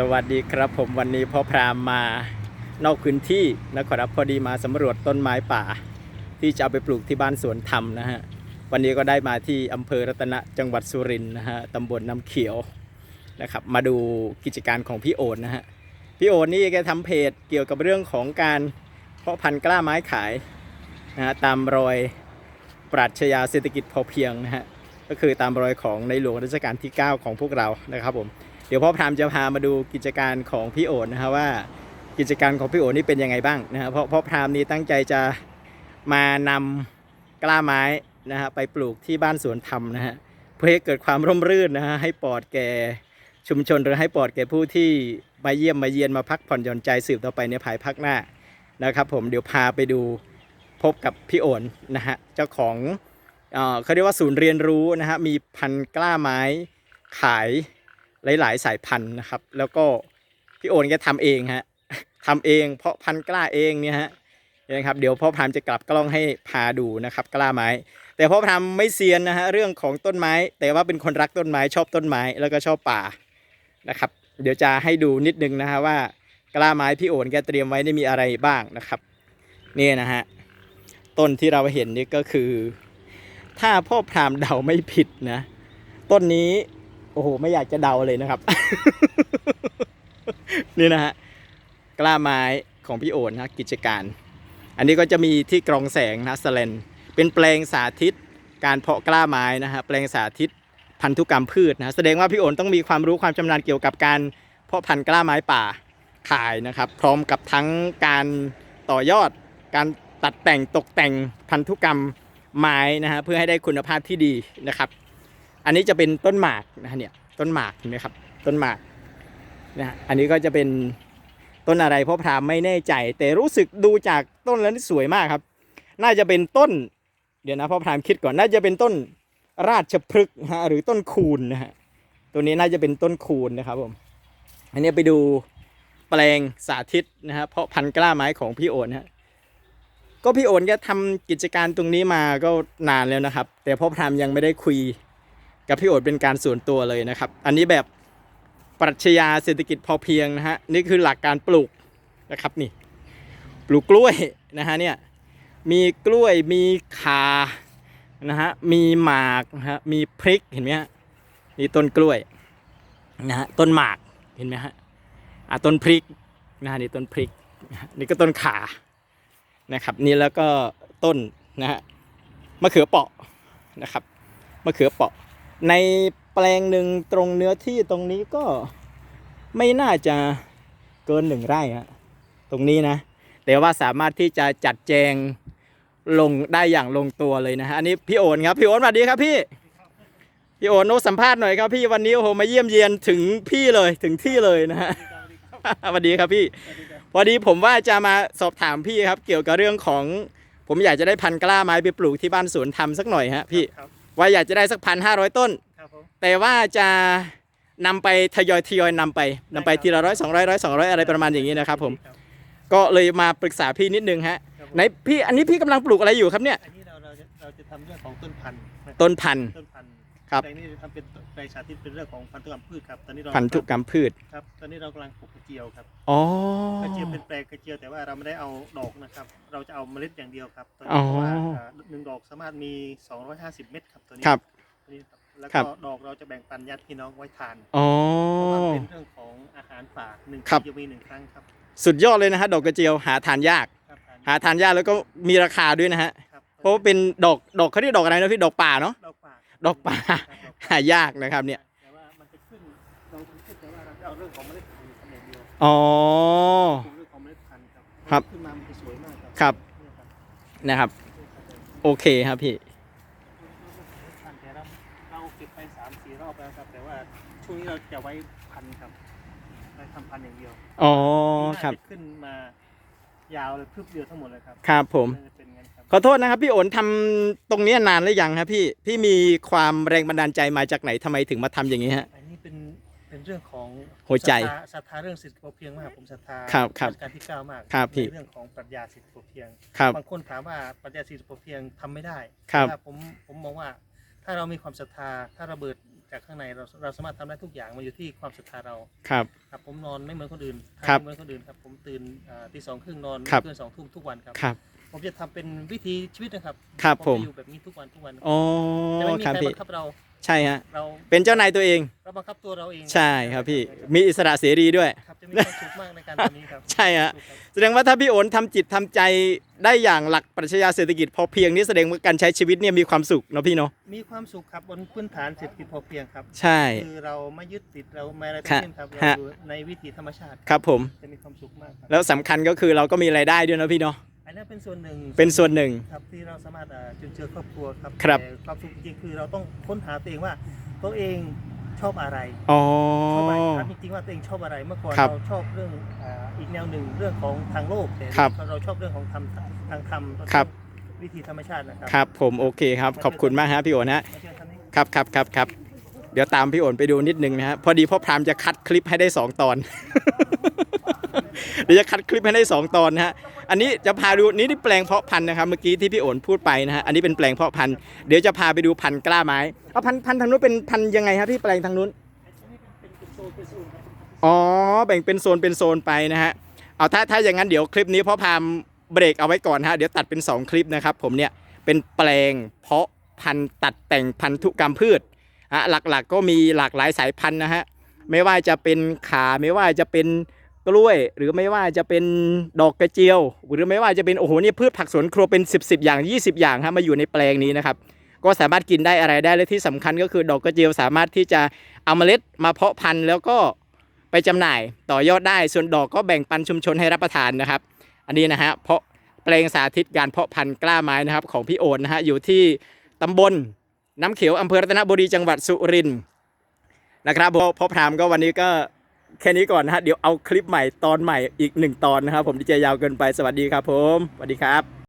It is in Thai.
สวัสดีครับผมวันนี้พ่อพรามมานอกพื้นที่นะครับพอดีมาสำรวจต้นไม้ป่า ที่จะเอาไปปลูกที่บ้านสวนธรรมนะฮะวันนี้ก็ได้มาที่อำเภอรัตนะจังหวัดสุรินทร์นะฮะตำบลน้ำเขียวนะครับมาดูกิจการของพี่โอนนะฮะพี่โอนนี่แกทำเพจเกี่ยวกับเรื่องของการเพาะพันธุ์กล้าไม้ขายนะฮะตามรอยปรัชญาเศรษฐกิจพอเพียงนะฮะก็คือตามรอยของในหลวงรัชกาลที่ 9 ของพวกเรานะครับผม เดี๋ยวพ่อพรามจะพามาดูกิจการของพี่โอนนะฮะว่ากิจการของพี่โอนนี่เป็นยังไงบ้างนะฮะเพราะพ่อพรามนี้ตั้งใจจะมานำกล้าไม้นะฮะไปปลูกที่บ้านสวนธรรมนะฮะเพื่อให้เกิดความร่มรื่นนะฮะให้ปลอดแก่ชุมชนหรือให้ปลอดแก่ผู้ที่มาเยี่ยมมาเยียนมาพักผ่อนหย่อนใจสืบต่อไปในภายภาคหน้านะครับผมเดี๋ยวพาไปดูพบกับพี่โอนนะฮะเจ้าของเขาเรียกว่าศูนย์เรียนรู้นะฮะมีพันกล้าไม้ขาย หลาย ๆ สายพันธุ์นะครับ แล้วก็พี่โอนแกทำเองฮะทำเองเพราะพันธุ์กล้าเองเนี่ยฮะนะครับเดี๋ยวพ่อพรามจะกลับกล้องให้พาดูนะครับกล้าไม้ แต่พ่อพรามไม่เซียนนะฮะเรื่องของต้นไม้ แต่ว่าเป็นคนรักต้นไม้ชอบต้นไม้แล้วก็ชอบป่านะครับ เดี๋ยวจะให้ดูนิดนึงนะฮะว่ากล้าไม้พี่โอนแกเตรียมไว้นี่มีอะไรบ้างนะครับนี่นะฮะต้นที่เราเห็นนี่ก็คือ ถ้าพ่อพรามเดาไม่ผิดนะ ต้นนี้ โอ้โห ไม่อยากจะเดาเลยนะครับ นี่นะฮะกล้าไม้ของพี่โอนนะกิจการ อันนี้ก็จะมีที่กรองแสงนะสเลนเป็นแปลงสาธิตการเพาะกล้าไม้นะฮะแปลงสาธิตพันธุกรรมพืชนะแสดงว่าพี่โอนต้องมีความรู้ความชำนาญเกี่ยวกับการเพาะพันธุ์กล้าไม้ป่าขายนะครับ พร้อมกับทั้งการต่อยอด การตัดแต่งตกแต่งพันธุกรรมไม้นะฮะเพื่อให้ได้คุณภาพที่ดีนะครับ อันนี้จะเป็นต้นหมากนะฮะเนี่ยต้นหมากเห็นไหมครับ ต้นหมากนะฮะอันนี้ก็จะเป็นต้นอะไรพ่อพรามไม่แน่ใจ แต่รู้สึกดูจากต้นแล้วนี่สวยมากครับ น่าจะเป็นต้น เดี๋ยวนะพ่อพรามคิดก่อนน่าจะเป็นต้นราชพฤกษ์ฮะหรือต้นคูนนะฮะตัวนี้น่าจะเป็นต้นคูนนะครับผมอันนี้ไปดูแปลงสาธิตนะฮะเพาะพันธุ์กล้าไม้ของพี่โอนฮะก็พี่โอนก็ทำกิจการตรงนี้มาก็นานแล้วนะครับ แต่พ่อพรามยังไม่ได้คุย กับพี่โอดเป็นการส่วนตัวเลยนะครับ อันนี้แบบปรัชญาเศรษฐกิจพอเพียงนะฮะนี่คือหลักการปลูกนะครับนี่ปลูกกล้วยนะฮะเนี่ยมีกล้วยมีขานะฮะมีหมากนะฮะมีพริกเห็นไหมฮะนี่ต้นกล้วยนะฮะต้นหมากเห็นไหมฮะอะต้นพริกนะฮะนี่ต้นพริกนี่ก็ต้นขานะครับนี่แล้วก็ต้นนะฮะมะเขือเปราะนะครับมะเขือเปราะ ในแปลงหนึ่งตรงเนื้อที่ตรงนี้ก็ไม่น่าจะเกินหนึ่งไร่ฮะตรงนี้นะ แต่ว่าสามารถที่จะจัดแจงลงได้อย่างลงตัวเลยนะฮะอันนี้พี่โอนครับพี่โอนสวัสดีครับพี่พี่โอนโน้สัมภาษณ์หน่อยครับพี่วันนี้โอ้โหมาเยี่ยมเยียนถึงพี่เลยถึงที่เลยนะฮะสวัสดีครับพี่พอดีผมว่าจะมาสอบถามพี่ครับ เกี่ยวกับเรื่องของ ผมอยากจะได้พันกล้าไม้ไปปลูกที่บ้านสวนธรรมสักหน่อยฮะพี่ครับ ว่าอยากจะได้สักพันห้าร้อยต้น ครับผม แต่ว่าจะนำไปทยอยทยอยนำไปนำไปทีละร้อยสองร้อยร้อยสองร้อยอะไรประมาณอย่างนี้นะครับผมครับก็เลยมาปรึกษาพี่นิดนึงฮะครับผม ไหนพี่อันนี้พี่กำลังปลูกอะไรอยู่ครับเนี่ย อันนี้เราเราจะเราจะทำเรื่องของต้นพันธุ์ะต้นพันธุ์ ต้นพันธุ์ ครับ แปลงนี้จะทำเป็นแปลงสาธิตเป็นเรื่องของพันธุกรรมพืชครับตอนนี้เราพันธุกรรมพืช ครับตอนนี้เรากำลังปลูกกระเจียวครับอ๋อ กระเจียวเป็นแปลงกระเจียวแต่ว่าเราไม่ได้เอาดอกนะครับ เราจะเอาเมล็ดอย่างเดียวครับตอนอ๋นี้อ เพราะว่าอ่าหนึ่งดอกสามารถมี 250 เม็ดครับตัวนี้ครับ ตัวนี้ครับแล้วครัก็บ ดอกเราจะแบ่งปันญาติพี่น้องไว้ทานอ๋อ เพราะว่าเป็นเรื่องของอาหารฝากหนึ่งครับปีจะมีหนึ่งครั้งครับสุดยอดเลยนะฮะ ดอกกระเจียวหาทานยาก ครับหาทานยากแล้วก็มีราคาด้วยนะฮะ ครับเพราะว่าเป็นดอกดอกเขาเรียกดอกอะไรนะพี่ดอกป่าเนาะ ด อกป่าดอกป่าครับดอกป่หายากนะครับเนี่ยแต่ว่ามันจะขึ้นเราจะขึ้นแต่ว่าเราจะเอาเรื่องของเมล็ดพันธุ์ทำอย่างเดียวอ๋อปลูกเรื่องของเมล็ดพันธุ์ครับครับขึ้นมามันจะสวยมากครับครับเนี่ยครับนะครับ โอเคครับพี่ พันธุ์แต่เราเราเก็บไปสามสี่รอบแล้วครับแต่ว่าช่วงนี้เราจะไว้พันธุ์ครับไว้ทำพันธุ์อย่างเดียวอ๋อน่าครับจะขึ้นมา ยาวเลยพึบเดียวทั้งหมดเลยครับครับผมน่าจะเป็นงั้นครับขอโทษนะครับ พี่โอนทำตรงเนี้ยนานหรือยังครับพี่พี่มีความแรงบันดาลใจมาจากไหนทำไมถึงมาทำอย่างนี้ฮะ อันนี้เป็นเป็นเรื่องของหัวใจศรัทธาศรัทธาเรื่องสิทธิพอเพียงมากผมศรัทธาครับครับชการที่เก้ามากครับพี่ ในเรื่องของปรัชญาสิทธิพอเพียง ครับ บางคนถามว่าปรัชญาสิทธิพอเพียงทำไม่ได้ครับ แต่ว่าผมผมมองว่าถ้าเรามีความศรัทธาถ้าเราเบิดใจจากข้างในเราเราสามารถทำได้ทุกอย่างมันอยู่ที่ความศรัทธาเราครับ ครับผมนอนไม่เหมือนคนอื่นครับทำไม่เหมือนคนอื่นครับผมตื่นอ่าตีสองครึ่งนอนครับเกินสองทุ่มทุกวันครับ ครับ ผมจะทำเป็นวิธีชีวิตนะครับครับผม จะอยู่แบบนี้ทุกวันทุกวันอ๋อจะไม่มีครับใครพี่บังคับเราใช่ฮะเราเป็นเจ้านายตัวเอง เราบังคับตัวเราเองใช่ครับพี่มีอิสระเสรีด้วย ครับจะมีความสุขมากในการทำนี้ครับใช่ฮะสุขครับแสดงว่าถ้าพี่โอนทำจิตทำใจได้อย่างหลักปรัชญาเศรษฐกิจพอเพียงนี่แสดงว่าการใช้ชีวิตเนี่ยมีความสุขเนาะพี่เนาะมีความสุขครับบนพื้นฐานเศรษฐกิจพอเพียงครับ ใช่ คือเราไม่ยึดติดเราไม่อะไรครัทั้บงสิ้นครับเราฮะ อยู่ในวิถีธรรมชาติครับผม จะมีความสุขมากครับแล้วสำคัญก็คือเราก็มีรายได้ด้วยเนาะพี่เนาะอันนั้น เป็นส่วนหนึ่งเป็นส่วนหนึ่ง ครับที่เราสามารถอ่าจุนเจือครอบครัวครับครับ แต่ความสุขจริงๆคือเราต้องค้นหาตัวเองว่าตัวเองชอบอะไรอ๋อ ชอบอะไรถามจริงๆว่าตัวเองชอบอะไรเมื่อก่อนครับเราชอบเรื่องอ่าอีกแนวหนึ่งเรื่องของทางโลกแต่ครับเราชอบเรื่องของธรรมทางธรรมครับ วิธีธรรมชาตินะครัครับผมโอเคครับ ขอบคุณมากฮะพี่โอนฮะ มาเชิญท่านนี้ ครับครับครับครับเดี๋ยวตามพี่โอนไปดูนิดนึงนะฮะพอดีพ่อพรามจะคัดคลิปให้ได้สองตอน เดี๋ยวจะคัดคลิปให้ได้สองตอนนะฮะ อันนี้จะพาดูนี่ที่แปลงเพาะพันธุ์นะครับ เมื่อกี้ที่พี่โอนพูดไปนะฮะ อันนี้เป็นแปลงเพาะพันธุ์ เดี๋ยวจะพาไปดูพันธุ์กล้าไม้ เอาพันธุ์พันธุ์ทางนู้นเป็นพันธุ์ยังไงครับพี่แปลงทางนู้น อ๋อ แบ่งเป็นโซนเป็นโซนไปนะฮะ เอาถ้าถ้าอย่างนั้นเดี๋ยวคลิปนี้พ่อพามเบรกเอาไว้ก่อนฮะ เดี๋ยวตัดเป็น 2 คลิปนะครับผมเนี่ย เป็นแปลงเพาะพันธุ์ตัดแต่งพันธุกรรมพืชฮะหลักๆก็มีหลากหลายสายพันธุ์นะฮะ ไม่ว่าจะเป็นขาไม่ว่าจะเป็น กล้วย หรือไม่ว่าจะเป็นดอกกระเจียว หรือไม่ว่าจะเป็นโอ้โหนี่พืชผักสวนครัวเป็น 10บสอย่าง 20 อย่างฮะมาอยู่ในแปลงนี้นะครับก็สามารถกินได้อะไรได้และที่สำคัญก็คือดอกกระเจียวสามารถที่จะเอาเมล็ดมาเพาะพันธุ์แล้วก็ไปจำหน่ายต่อยอดได้ส่วนดอกก็แบ่งปันชุมชนให้รับประทานนะครับ อันนี้นะฮะเพาะแปลงสาธิตการเพาะพันธุ์กล้าไม้นะครับของพี่โอนนะฮะอยู่ที่ตำบลน้ำเขียวอำเภอรัตนบุรีจังหวัดสุรินทร์นะครับพ่อพรามก็วันนี้ก็ แค่นี้ก่อนนะฮะเดี๋ยวเอาคลิปใหม่ตอนใหม่อีกหนึ่งตอนนะครับผมดีเจยาวเกินไปสวัสดีครับผมสวัสดีครับ